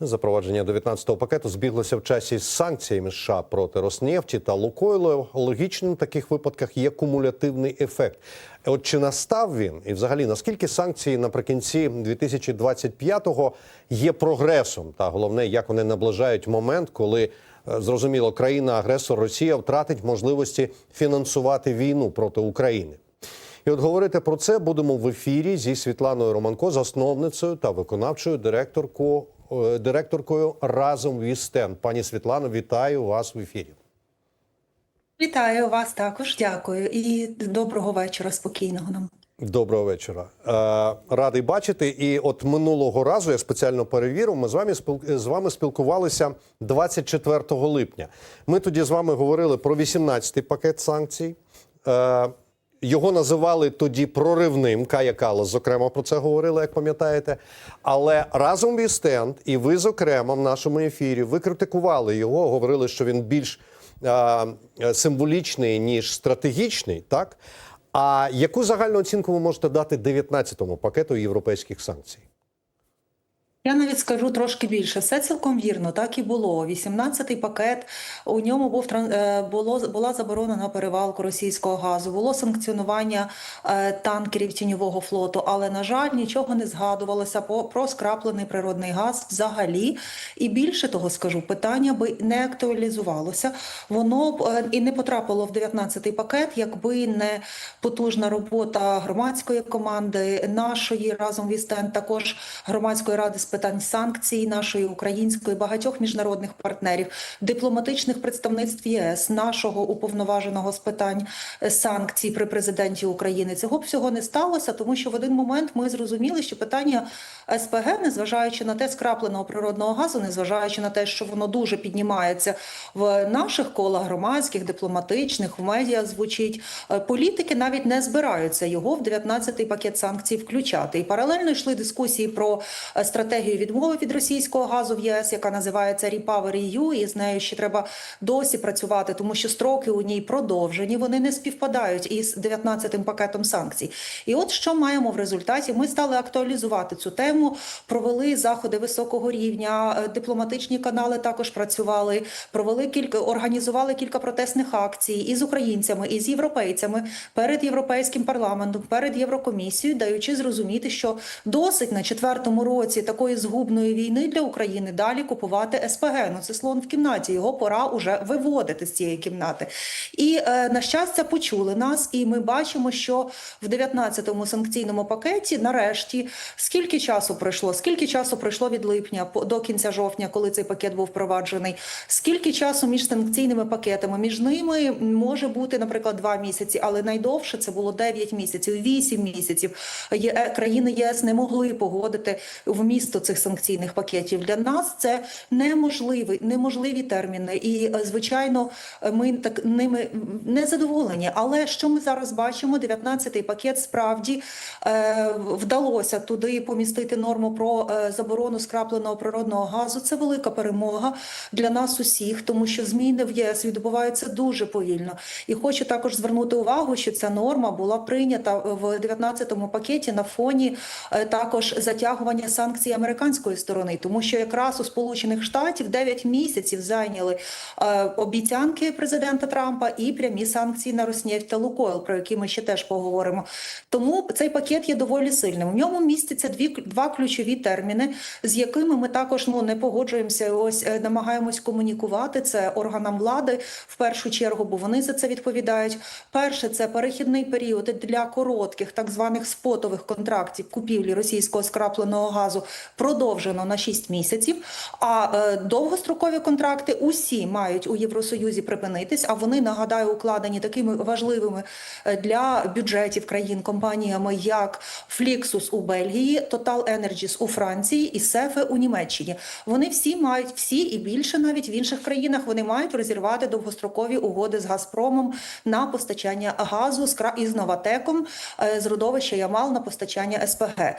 Запровадження 19-го пакету збіглося в часі з санкціями США проти Роснефті та Лукойлу. Логічним в таких випадках є кумулятивний ефект. От чи настав він, і взагалі наскільки санкції наприкінці 2025-го є прогресом, та головне, як вони наближають момент, коли е, зрозуміло країна-агресор Росія втратить можливості фінансувати війну проти України. І от говорити про це будемо в ефірі зі Світланою Романко, засновницею та виконавчою директоркою, директоркою разом Вістен. Пані Світлано, вітаю вас в ефірі. Вітаю вас також, дякую і доброго вечора, спокійного нам. Доброго вечора. Е, радий бачити. І от минулого разу я спеціально перевірив. Ми з вами з вами спілкувалися 24 липня. Ми тоді з вами говорили про 18-й пакет санкцій. Його називали тоді проривним. Кая Кала, зокрема, про це говорили, як пам'ятаєте. Але разом Вістенд і ви, зокрема, в нашому ефірі, ви критикували його, говорили, що він більш е, символічний ніж стратегічний, так. А яку загальну оцінку ви можете дати 19-му пакету європейських санкцій? Я навіть скажу трошки більше. Все цілком вірно, так і було. 18-й пакет у ньому був е, було була заборона на перевалку російського газу, було санкціонування е, танкерів тіньового флоту. Але на жаль, нічого не згадувалося про скраплений природний газ взагалі. І більше того скажу, питання би не актуалізувалося. Воно б е, і не потрапило в 19-й пакет, якби не потужна робота громадської команди, нашої разом Вістен, також громадської ради питань санкцій, нашої української, багатьох міжнародних партнерів, дипломатичних представництв ЄС, нашого уповноваженого з питань е, санкцій при президенті України. Цього б всього не сталося, тому що в один момент ми зрозуміли, що питання СПГ, незважаючи на те скрапленого природного газу, незважаючи на те, що воно дуже піднімається в наших колах громадських, дипломатичних, в медіа звучить. е, Політики навіть не збираються його в 19-й пакет санкцій включати. І паралельно йшли дискусії про е, стратегію відмови від російського газу в ЄС, яка називається Repower EU, і з нею ще треба досі працювати, тому що строки у ній продовжені. Вони не співпадають із 19-м пакетом санкцій. І от що маємо в результаті? Ми стали актуалізувати цю тему, провели заходи високого рівня, е, дипломатичні канали також працювали, провели кілька організували кілька протестних акцій із українцями, і з європейцями перед європейським парламентом, перед Єврокомісією, даючи зрозуміти, що досить на четвертому році такої згубної війни для України далі купувати СПГ. Ну це слон в кімнаті. Його пора уже виводити з цієї кімнати. І е, на щастя почули нас, і ми бачимо, що в 19-му санкційному пакеті нарешті скільки часу пройшло, скільки часу пройшло від липня до кінця жовтня, коли цей пакет був впроваджений, скільки часу між санкційними пакетами, між ними може бути, наприклад, два місяці, але найдовше це було 9 місяців, 8 місяців. Є, е, країни єС не могли погодити вмісто цих санкційних пакетів. Для нас це неможливі, неможливі терміни. І, е, звичайно, ми так ними не задоволені. Але що ми зараз бачимо? 19-й пакет справді е, вдалося туди помістити норму про е, заборону скрапленого природного газу. Це велика перемога для нас усіх, тому що зміни в ЄС відбуваються дуже повільно. І хочу також звернути увагу, що ця норма була прийнята в 19-му пакеті на фоні е, також затягування санкцій американської сторони, тому що якраз у Сполучених Штатів 9 місяців зайняли е, обіцянки президента Трампа і прямі санкції на Роснефть та Лукойл, про які ми ще теж поговоримо. Тому цей пакет є доволі сильним. В ньому містяться дві два ключові терміни, з якими ми також ну не погоджуємося. Ось е, намагаємось комунікувати це органам влади в першу чергу, бо вони за це відповідають. Перше це перехідний період для коротких, так званих спотових контрактів купівлі російського скрапленого газу продовжено на 6 місяців. А е, довгострокові контракти усі мають у Євросоюзі припинитись. А вони нагадаю укладені такими важливими е, для бюджетів країн компаніями, як Flixus у Бельгії, Total Energies у Франції і Сефе у Німеччині. Вони всі мають всі і більше навіть в інших країнах вони мають розірвати довгострокові угоди з Газпромом на постачання газу із Новатеком е, з родовища Ямал на постачання СПГ.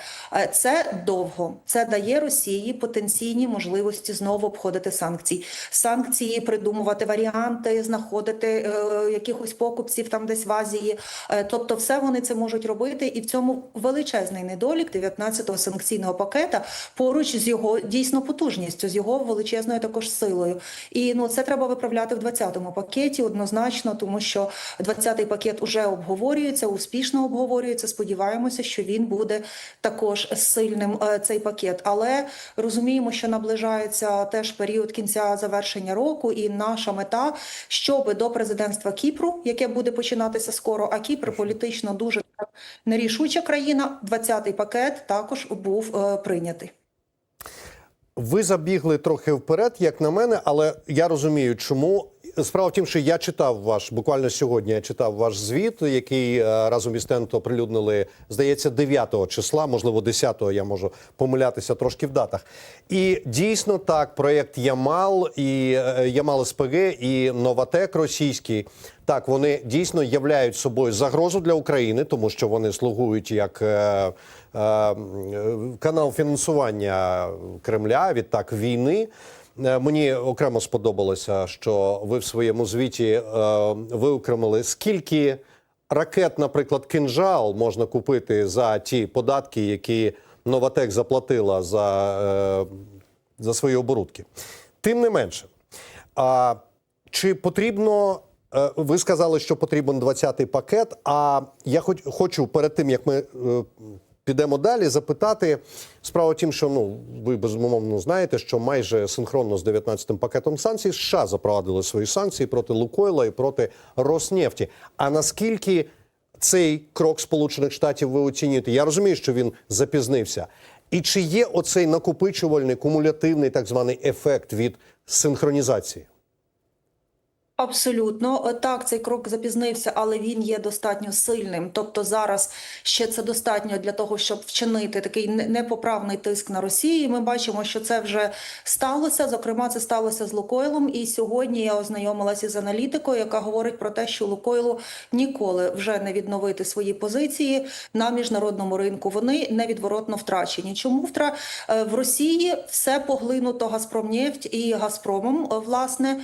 Це довго, це дає Росії потенційні можливості знову обходити санкції. Санкції придумувати варіанти, знаходити е, якихось покупців там десь в Азії. Е, тобто, все вони це можуть робити, і в цьому величезний недолік 19-го санкційного пакета поруч з його дійсно потужністю, з його величезною також силою. І ну це треба виправляти в 20-му пакеті однозначно, тому що 20-й пакет уже обговорюється, успішно обговорюється. Сподіваємося, що він буде також сильним е, цей пакет. Але розуміємо, що наближається теж період кінця завершення року, і наша мета, щоб до президентства Кіпру, яке буде починатися скоро, а Кіпр політично дуже нерішуча країна. 20-й пакет також був е, прийнятий. Ви забігли трохи вперед, як на мене, але я розумію, чому. Справа в тім, що я читав ваш буквально сьогодні. Я читав ваш звіт, який е, разом із Тенто оприлюднили, здається, 9 числа, можливо, 10-го, я можу помилятися трошки в датах. І дійсно так, проєкт Ямал і е, Ямал СПГ і Новатек російський. Так, вони дійсно являють собою загрозу для України, тому що вони слугують як е, е, канал фінансування Кремля, відтак війни. Е, Мені окремо сподобалося, що ви в своєму звіті е, виокремили, скільки ракет, наприклад, кинжал можна купити за ті податки, які Новатек заплатила за, е, за свої оборудки. Тим не менше, а, чи потрібно. Ви сказали, що потрібен 20-й пакет. А я хоч, хочу перед тим, як ми підемо далі, запитати справа в тім, що ну ви безумовно знаєте, що майже синхронно з 19-м пакетом санкцій США запровадили свої санкції проти Лукойла і проти Роснефті. А наскільки цей крок Сполучених Штатів ви оцінюєте? Я розумію, що він запізнився. І чи є оцей накопичувальний кумулятивний так званий ефект від синхронізації? Абсолютно Е, так, цей крок запізнився, але він є достатньо сильним. Тобто зараз ще це достатньо для того, щоб вчинити такий непоправний тиск на Росію. Ми бачимо, що це вже сталося. Зокрема, це сталося з Лукойлом. І сьогодні я ознайомилася з аналітикою, яка говорить про те, що Лукойлу ніколи вже не відновити свої позиції на міжнародному ринку. Вони невідворотно втрачені. Чому втра Е, в Росії все поглинуто Газпромнефть і Газпромом, е, власне,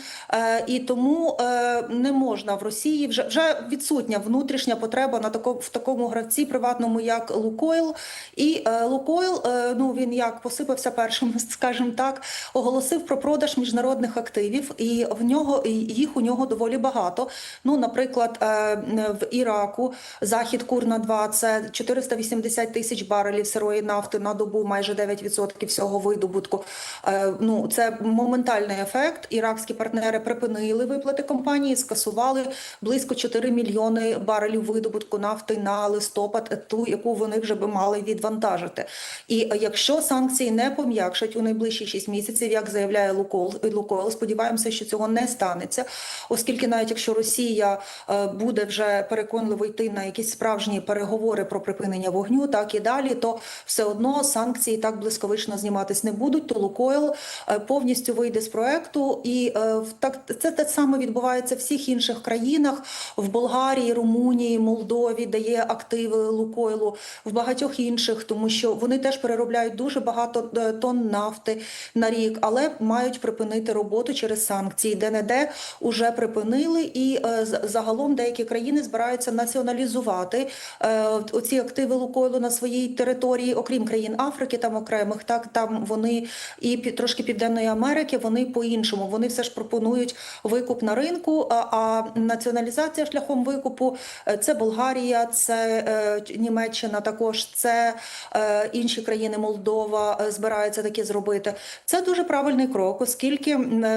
і тому е, не можна в Росії вже вже відсутня внутрішня потреба на тако, в такому гравці приватному, як Лукойл. І е, Лукойл, е, ну він як посипався першим, скажімо так, оголосив про продаж міжнародних активів, і в нього і їх у нього доволі багато. Ну, наприклад, е, в Іраку захід Курна 2 це 480 тисяч барелів сирої нафти на добу, майже 9% всього видобутку. Е, Ну це моментальний ефект. Іракські партнери припинили виплати компанії, скасували близько 4 мільйони барелів видобутку нафти на листопад, ту, яку вони вже би мали відвантажити. І якщо санкції не пом'якшать у найближчі 6 місяців, як заявляє Лукол, Лукойл, сподіваємося, що цього не станеться, оскільки навіть якщо Росія е, буде вже переконливо йти на якісь справжні переговори про припинення вогню, так і далі, то все одно санкції так близьковично зніматись не будуть. То Лукойл е, повністю вийде з проекту, і е, так це те саме відбувається в всіх інших країнах в Болгарії, Румунії, Молдові, де є активи Лукойлу, в багатьох інших, тому що вони теж переробляють дуже багато е, тонн нафти на рік, але мають припинити роботу через санкції, де не де уже припинили, і е, загалом деякі країни збираються націоналізувати е, оці активи Лукойлу на своїй території, окрім країн Африки, там окремих, так там вони і трошки Південної Америки, вони по-іншому. Вони все ж пропонують викуп на ринку, а, націоналізація шляхом викупу е, це Болгарія, це е, Німеччина, також це е, інші країни, Молдова збираються таке зробити. Це дуже правильний крок, оскільки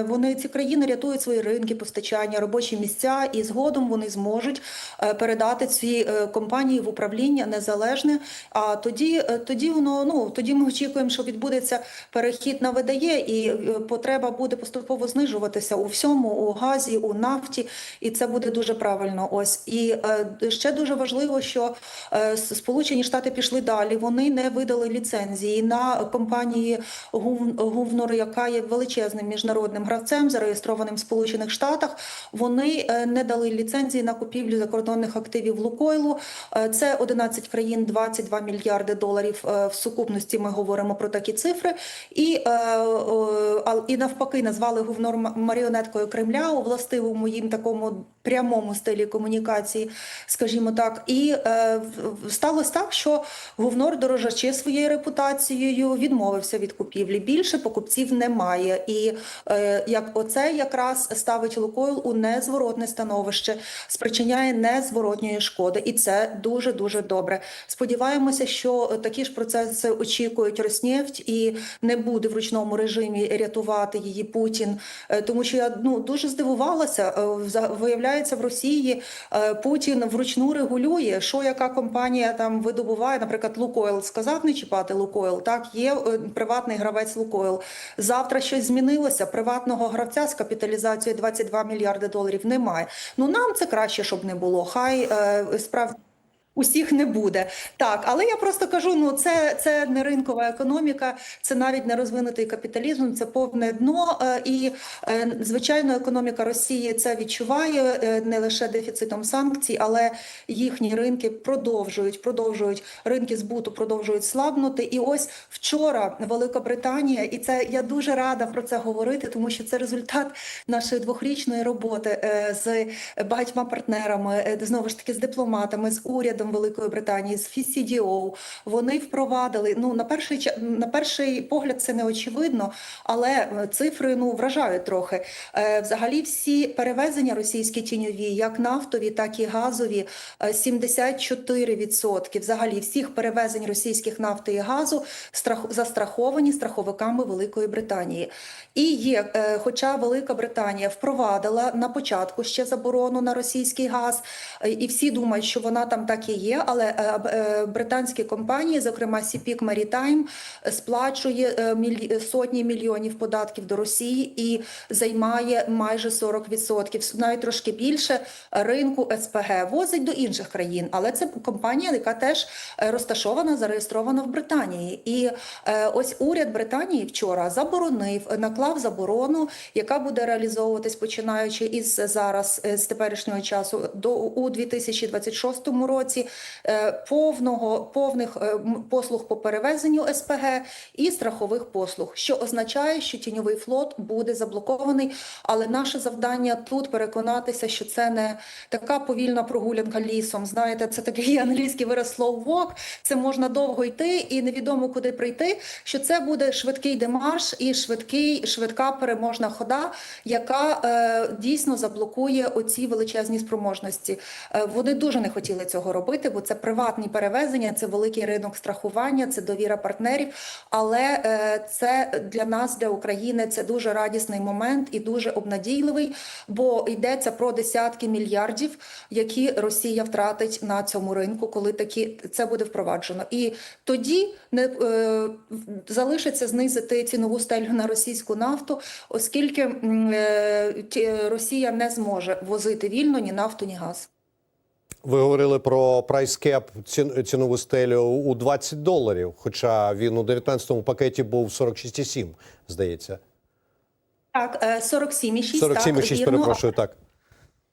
вони ці країни рятують свої ринки постачання, робочі місця, і згодом вони зможуть передати ці компанії в управління незалежне. А тоді, тоді воно ну тоді ми очікуємо, що відбудеться перехід на ВДЄ, і потреба буде поступово знижуватися у всьому у газі. Газі, у нафті, і це буде дуже правильно. Ось і е, ще дуже важливо, що е, Сполучені Штати пішли далі. Вони не видали ліцензії на компанії Гув- Гувнор, яка є величезним міжнародним гравцем, зареєстрованим в Сполучених Штатах. Вони е, не дали ліцензії на купівлю закордонних активів Лукойлу. Е, Це 11 країн, 22 мільярди доларів е, в сукупності. Ми говоримо про такі цифри. І, і навпаки назвали Гувнор маріонеткою Кремля властивому їм такому прямому стилі комунікації, скажімо так. І е, сталося так, що Гувнор, дорожачи своєю репутацією, відмовився від купівлі. Більше покупців немає. І е, як оце якраз ставить Лукойл у незворотне становище, спричиняє незворотньої шкоди, і це дуже дуже добре. Сподіваємося, що такі ж процеси очікують Роснефть і не буде в ручному режимі рятувати її Путін, Е, тому що я ну дуже здивувалася. Е, вза- Виявляється, в Росії е, Путін вручну регулює, що яка компанія там видобуває. Наприклад, Лукойл сказав не чіпати Лукойл. Так є е, приватний гравець Лукойл. Завтра щось змінилося. Приватного гравця з капіталізацією 22 мільярди доларів немає. Ну нам це краще, щоб не було. Хай е, справді. Усіх не буде так, але я просто кажу: ну це, це не ринкова економіка, це навіть не розвинутий капіталізм, це повне дно. е, І е, звичайно, економіка Росії це відчуває е, не лише дефіцитом санкцій, але їхні ринки продовжують, продовжують ринки збуту, продовжують слабнути. І ось вчора Велика Британія, і це я дуже рада про це говорити, тому що це результат нашої двохрічної роботи з багатьма партнерами, знову ж таки з дипломатами, з урядом Великої Британії, з FCDO. Вони впровадили. Ну на перший на перший погляд це не очевидно, але е, цифри ну вражають трохи. Е, Взагалі, всі перевезення російські тіньові, як нафтові, так і газові, е, 74% взагалі всіх перевезень російських нафти і газу страх застраховані страховиками Великої Британії. І є, е, хоча Велика Британія впровадила на початку ще заборону на російський газ, е, і всі думають, що вона там так і є. Але е, е, британські компанії, зокрема CPIC Maritime, сплачує е, сотні мільйонів податків до Росії і займає майже 40%, навіть трошки більше ринку СПГ. Возить до інших країн, але це компанія, яка теж розташована, зареєстрована в Британії. І ось уряд Британії вчора заборонив, наклав заборону, яка буде реалізовуватись починаючи із зараз, з теперішнього часу до у 2026 році. Е, Повного повних е, послуг по перевезенню СПГ і страхових послуг, що означає, що тіньовий флот буде заблокований. Але наше завдання тут переконатися, що це не така повільна прогулянка лісом. Знаєте, це такий англійський вираз slow walk, Це можна довго йти і невідомо куди прийти. Що це буде швидкий демарш і швидкий, швидка переможна хода, яка е, дійсно заблокує оці величезні спроможності. Е, вони дуже не хотіли цього робити, бо це приватні перевезення, це великий ринок страхування, це довіра партнерів. Але е, це для нас, для України, це дуже радісний момент і дуже обнадійливий, бо йдеться про десятки мільярдів, які Росія втратить на цьому ринку, коли такі це буде впроваджено. І тоді не е, залишиться знизити цінову стелю на російську нафту, оскільки е, Росія не зможе возити вільно ні нафту, ні газ. Ви говорили про прайскеп цін- цінову стелю у 20 доларів, хоча він у 19-му пакеті був 46,7, здається. Так, е, 47,6, 47,6, так, вірно. перепрошую, так.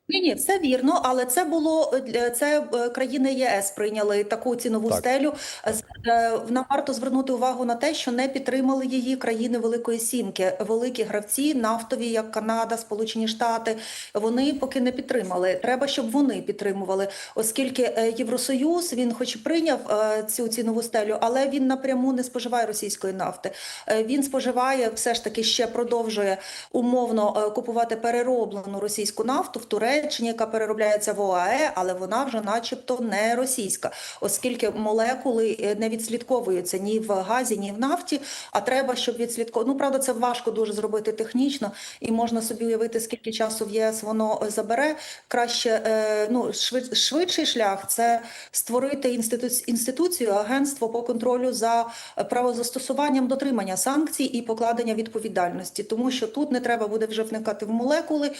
Ні, ні, все вірно, але це було е, це е, країни ЄС прийняли таку цінову Так. стелю. Е, з- е, Нам варто звернути увагу на те, що не підтримали її країни Великої Сімки. Великі гравці, нафтові, як Канада, Сполучені Штати. Вони поки не підтримали. Треба, щоб вони підтримували, оскільки е, Євросоюз він, хоч і прийняв е, цю цінову стелю, але він напряму не споживає російської нафти. Е, Він споживає все ж таки ще продовжує умовно е, купувати перероблену російську нафту в Туреччині. Яка переробляється в ОАЕ, але вона вже, начебто, не російська, оскільки молекули е, не відслідковуються ні в газі, ні в нафті. А треба, щоб відслідковувати. Ну правда, це важко дуже зробити технічно, і можна собі уявити, скільки часу в ЄС воно е, забере. Краще е, ну швид, швидший шлях це створити інститу, інституцію, агентство по контролю за е, правозастосуванням дотримання санкцій і покладення відповідальності, тому що тут не треба буде вже вникати в молекули,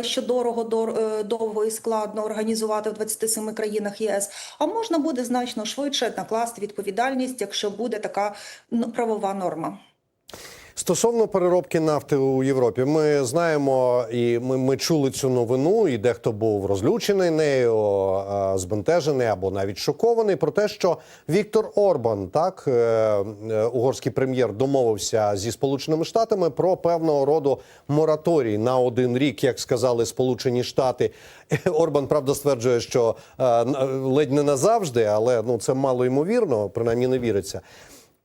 що дорого, дор, довго і складно організувати в 27 країнах ЄС. А можна буде значно швидше накласти відповідальність, якщо буде така ну, правова норма. Стосовно переробки нафти у Європі, ми знаємо і ми, ми чули цю новину, і дехто був розлючений нею, збентежений або навіть шокований про те, що Віктор Орбан, так е, е, угорський прем'єр, домовився зі Сполученими Штатами про певного роду мораторій на один рік, як сказали Сполучені Штати. Орбан правда стверджує, що е, ледь не назавжди, але ну це мало ймовірно, принаймні не віриться.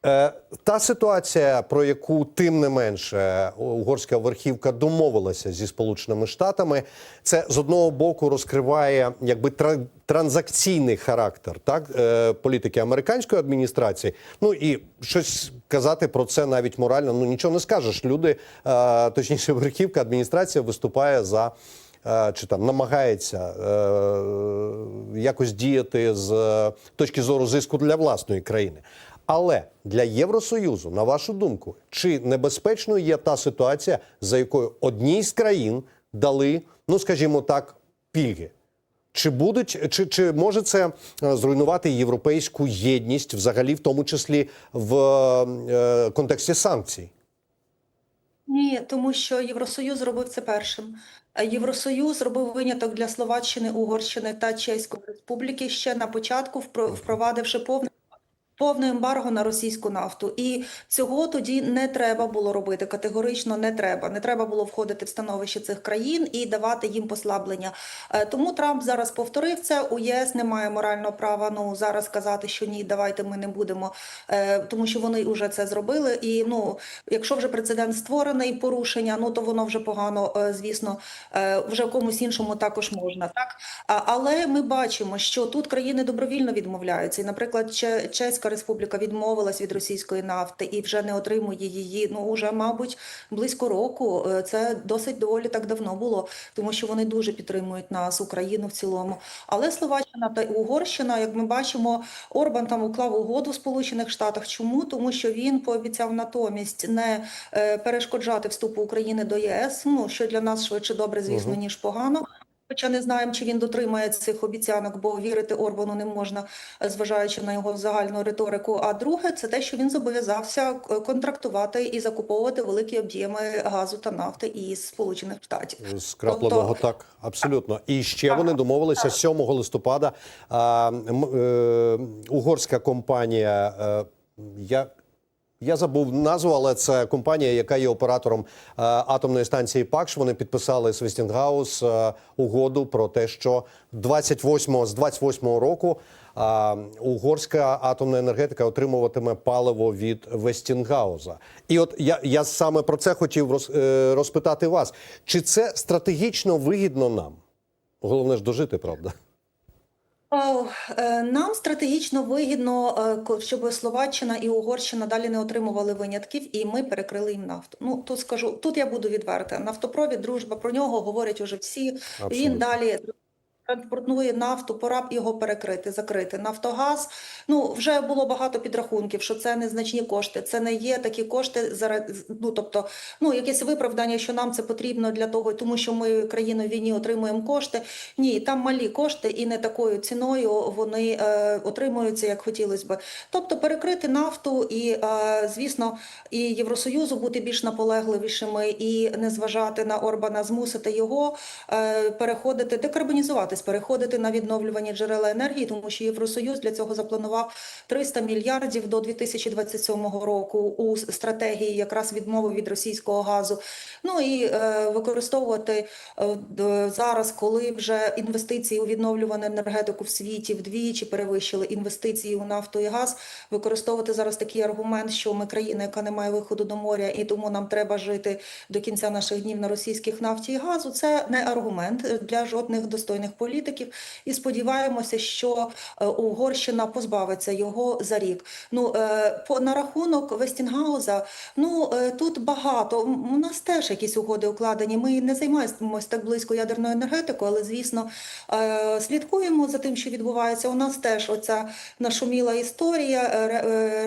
Е, Та ситуація, про яку тим не менше угорська верхівка домовилася зі Сполученими Штатами, це з одного боку розкриває якби тра- транзакційний характер так е, політики американської адміністрації. Ну і щось казати про це навіть морально. Ну нічого не скажеш. Люди, е, точніше, верхівка адміністрація виступає за. Чи там намагається е, якось діяти з точки зору зиску для власної країни. Але для Євросоюзу, на вашу думку, чи небезпечною є та ситуація, за якою одній з країн дали, ну скажімо так, пільги? Чи будуть, чи, чи може це е, зруйнувати європейську єдність, взагалі, в тому числі в е, контексті санкцій? Ні, тому що Євросоюз зробив це першим. Е, Євросоюз зробив виняток для Словаччини, Угорщини та Чеської Республіки ще на початку, впро- впровадивши повне. Повне ембарго на російську нафту, і цього тоді не треба було робити. Категорично не треба. Не треба було входити в становище цих країн і давати їм послаблення. Е, Тому Трамп зараз повторив це. У ЄС немає морального права ну зараз казати, що ні, давайте ми не будемо, е, тому що вони вже це зробили. І ну, якщо вже прецедент створений, порушення, ну то воно вже погано, е, звісно, вже комусь іншому також можна. Так але ми бачимо, що тут країни добровільно відмовляються. І, наприклад, Че- Чеська Республіка відмовилась від російської нафти і вже не отримує її. Ну уже, мабуть, близько року. Е, Це досить доволі так давно було, тому що вони дуже підтримують нас, Україну в цілому. Але Словаччина та Угорщина, як ми бачимо, Орбан там уклав угоду в Сполучених Штатах. Чому? Тому що він пообіцяв натомість не е, перешкоджати вступу України до ЄС. Ну що для нас швидше добре, звісно, ніж погано. Хоча не знаємо, чи він дотримає цих обіцянок, бо вірити Орбану не можна, е, зважаючи на його загальну риторику. А друге, це те, що він зобов'язався е, контрактувати і закуповувати великі об'єми газу та нафти із Сполучених Штатів. З крапленого Тобто- так, абсолютно. І ще вони домовилися 7 листопада. А, м, е, угорська компанія. Е, я, я забув назву, але це компанія, яка є оператором е, атомної станції ПАКШ. Вони підписали з Вестінгаус е, угоду про те, що 28, з 28 року а, угорська атомна енергетика отримуватиме паливо від Вестінгауза. І от я, я саме про це хотів роз, е, розпитати вас. Чи це стратегічно вигідно нам? Головне ж дожити, правда? Е, Нам стратегічно вигідно, е, щоб Словаччина і Угорщина далі не отримували винятків, і ми перекрили їм нафту. Ну тут скажу, тут я буду відверта. Нафтопровід, дружба про нього говорять уже всі. Абсолютно. Він далі транспортує нафту, пора б його перекрити, закрити. Нафтогаз. Ну вже було багато підрахунків, що це незначні кошти. Це не є такі кошти ну тобто, ну якесь виправдання, що нам це потрібно для того, тому що ми країна в війні отримуємо кошти. Ні, там малі кошти, і не такою ціною вони е, отримуються, як хотілося би. Тобто перекрити нафту і, е, звісно, і Євросоюзу бути більш наполегливішими і не зважати на Орбана, змусити його е, переходити, декарбонізувати розвиватись, переходити на відновлювані джерела енергії, тому що Євросоюз для цього запланував 300 мільярдів до 2027 року у стратегії якраз відмови від російського газу. Ну і е, використовувати е, зараз, коли вже інвестиції у відновлювану енергетику в світі вдвічі перевищили інвестиції у нафту і газ, використовувати зараз такий аргумент, що ми країна, яка не має виходу до моря, і тому нам треба жити до кінця наших днів на російських нафті і газу. Це не аргумент для жодних достойних політиків. І сподіваємося, що е, Угорщина позбавиться його за рік. Ну е, по на рахунок Вестінгауза, ну е, тут багато. У нас теж якісь угоди укладені. Ми не займаємося так близько ядерною енергетикою, але звісно слідкуємо за тим, що відбувається. У нас теж оця нашуміла історія,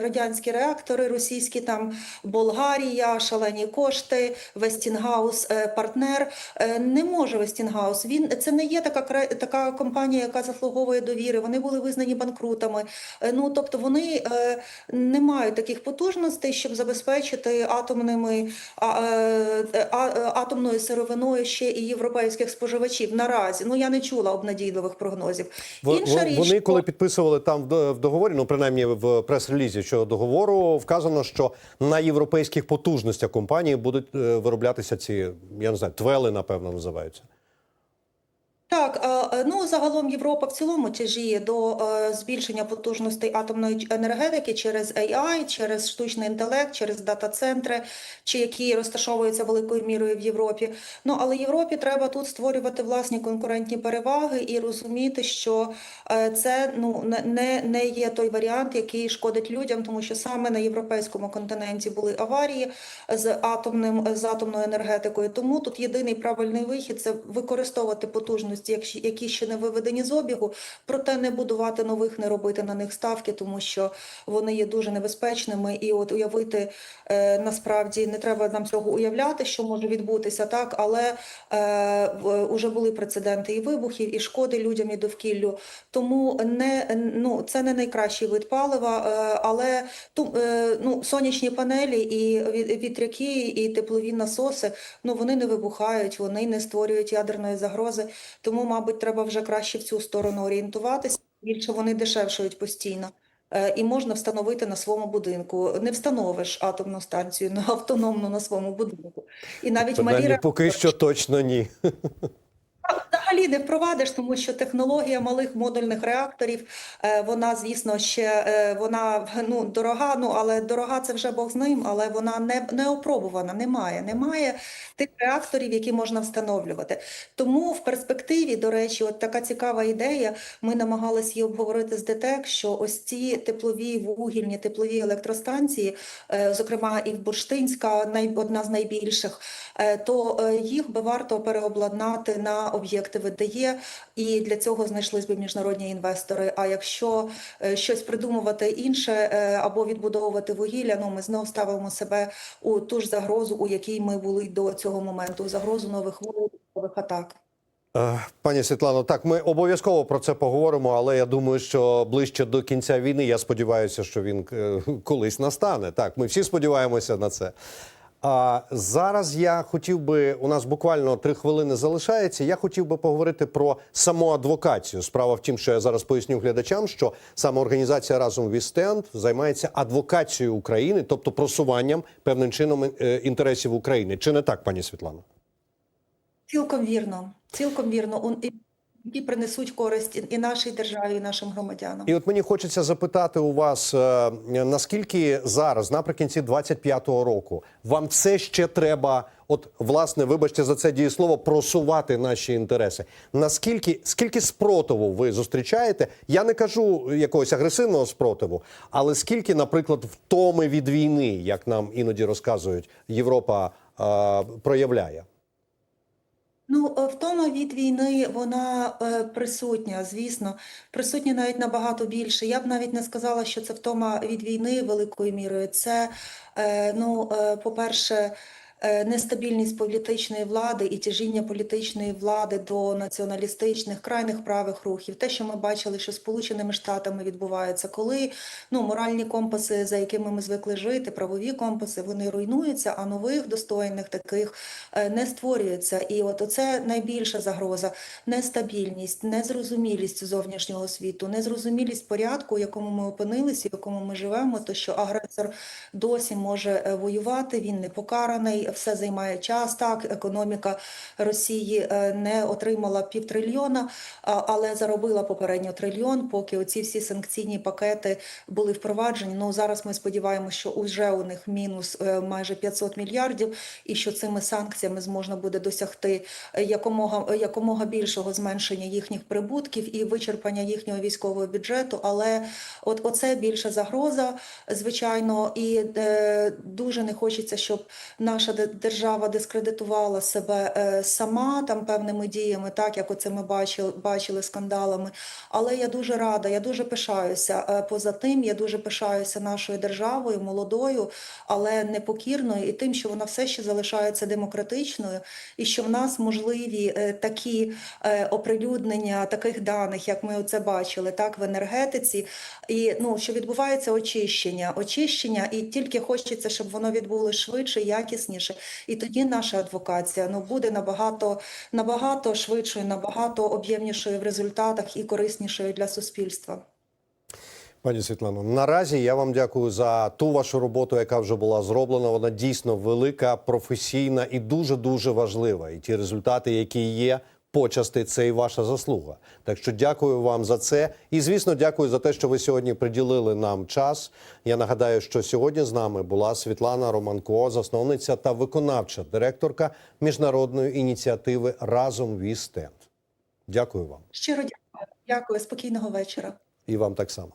радянські реактори, російські там Болгарія, шалені кошти, Вестінгаус партнер. Не може Вестінгаус. Він це не є така така компанія, яка заслуговує довіри. Вони були визнані банкрутами. Е, Ну тобто вони е, не мають таких потужностей, щоб забезпечити атомними а, е, а, атомною сировиною ще і європейських споживачів. Наразі ну я не чула обнадійливих прогнозів. Інша во- річ, Вони, коли підписували там в договорі, ну принаймні в прес-релізі щодо договору, вказано, що на європейських потужностях компанії будуть вироблятися ці, я не знаю, твели, напевно, називаються. Так, е, е, ну загалом Європа в цілому тяжіє до е, збільшення потужностей атомної енергетики через AI, через штучний інтелект, через дата-центри, чи які розташовуються великою мірою в Європі. Ну але Європі треба тут створювати власні конкурентні переваги і розуміти, що це ну не- не, є той варіант, який шкодить людям, тому що саме на європейському континенті були аварії з атомним з атомною енергетикою. Тому тут єдиний правильний вихід це використовувати потужності, які ще не виведені з обігу, проте не будувати нових, не робити на них ставки, тому що вони є дуже небезпечними. І от уявити е, насправді не треба нам цього уявляти, що може відбутися так, але е, уже були прецеденти і вибухів, і шкоди людям, і довкіллю. Тому не ну це не найкращий вид палива, е, але ту, е, ну, сонячні панелі і ві- вітряки, і теплові насоси, ну вони не вибухають, вони не створюють ядерної загрози. Тому, мабуть, треба вже краще в цю сторону орієнтуватися. Більше вони дешевшують постійно. Е, І можна встановити на своєму будинку. Не встановиш атомну станцію на автономну на своєму будинку. І навіть малі Принаймні, реактори поки що точно ні. Взагалі не впровадиш, тому що технологія малих модульних реакторів, е, вона, звісно, ще е, вона ну дорога. Ну але дорога це вже Бог з ним, але вона не, не опробувана. Немає, немає тих реакторів, які можна встановлювати. Тому в перспективі, до речі, от така цікава ідея. Ми намагалися її обговорити з ДТЕК, що ось ці теплові вугільні теплові електростанції, е, зокрема і в Бурштинська, одна з найбільших, то їх би варто переобладнати на об'єкти ВДЄ, і для цього знайшлись би міжнародні інвестори. А якщо е, щось придумувати інше е, або відбудовувати вугілля, ну ми знову ставимо себе у ту ж загрозу, у якій ми були до цього моменту, загрозу нових воєн, нових атак. Е, Пані Світлано, так ми обов'язково про це поговоримо, але я думаю, що ближче до кінця війни я сподіваюся, що він колись настане. Так, ми всі сподіваємося на це. А зараз я хотів би, у нас буквально три хвилини залишається. Я хотів би поговорити про саму адвокацію. Справа в тім, що я зараз поясню глядачам, що саме організація разом Вістенд займається адвокацією України, тобто просуванням певним чином е, інтересів України. Чи не так, пані Світлано? Цілком вірно, цілком вірно. Які принесуть користь і- і нашій державі, і нашим громадянам. І от мені хочеться запитати у вас, е, наскільки зараз, наприкінці 25-го року, вам все ще треба, от власне, вибачте за це дієслово, просувати наші інтереси. Наскільки скільки спротиву ви зустрічаєте? Я не кажу якогось агресивного спротиву, але скільки, наприклад, втоми від війни, як нам іноді розказують, Європа е, проявляє? Ну, е, втома від війни, вона е, присутня, звісно, присутня навіть набагато більше. Я б навіть не сказала, що це втома від війни великою мірою. Це, е, ну, по-перше, нестабільність політичної влади і тяжіння політичної влади до націоналістичних крайних правих рухів. Те, що ми бачили, що Сполученими Штатами відбувається, коли ну моральні компаси, за якими ми звикли жити, правові компаси, вони руйнуються, а нових достойних таких е, не створюється. І от оце найбільша загроза: нестабільність, незрозумілість зовнішнього світу, незрозумілість порядку, у якому ми опинилися, в якому ми живемо, то що агресор досі може е, воювати, він не покараний, все займає час. Так, економіка Росії е, не отримала півтрильйона, але заробила попередньо трильйон, поки оці всі санкційні пакети були впроваджені. Ну зараз ми сподіваємося, що вже у них мінус е, майже 500 мільярдів, і що цими санкціями зможна буде досягти е, якомога якомога більшого зменшення їхніх прибутків і вичерпання їхнього військового бюджету. Але от оце більша загроза, звичайно, і е, дуже не хочеться, щоб наша де- держава дискредитувала себе е, сама там певними діями, так як оце ми бачили, бачили скандалами. Але я дуже рада, я дуже пишаюся. е, Поза тим, я дуже пишаюся нашою державою, молодою, але непокірною, і тим, що вона все ще залишається демократичною, і що в нас можливі е, такі оприлюднення таких даних, як ми оце бачили, так в енергетиці, і ну що відбувається очищення, очищення, і тільки хочеться, щоб воно відбулося швидше, якісніше. І тоді наша адвокація ну буде набагато набагато швидшою, набагато об'ємнішою в результатах і кориснішою для суспільства. Пані Світлано, наразі я вам дякую за ту вашу роботу, яка вже була зроблена. Вона дійсно велика, професійна і дуже дуже важлива. І ті результати, які є, почасти це і ваша заслуга. Так що дякую вам за це. І звісно, дякую за те, що ви сьогодні приділили нам час. Я нагадаю, що сьогодні з нами була Світлана Романко, засновниця та виконавча директорка міжнародної ініціативи Разом Вістенд. Дякую вам Щиро дякую. Дякую, спокійного вечора. і вам так само.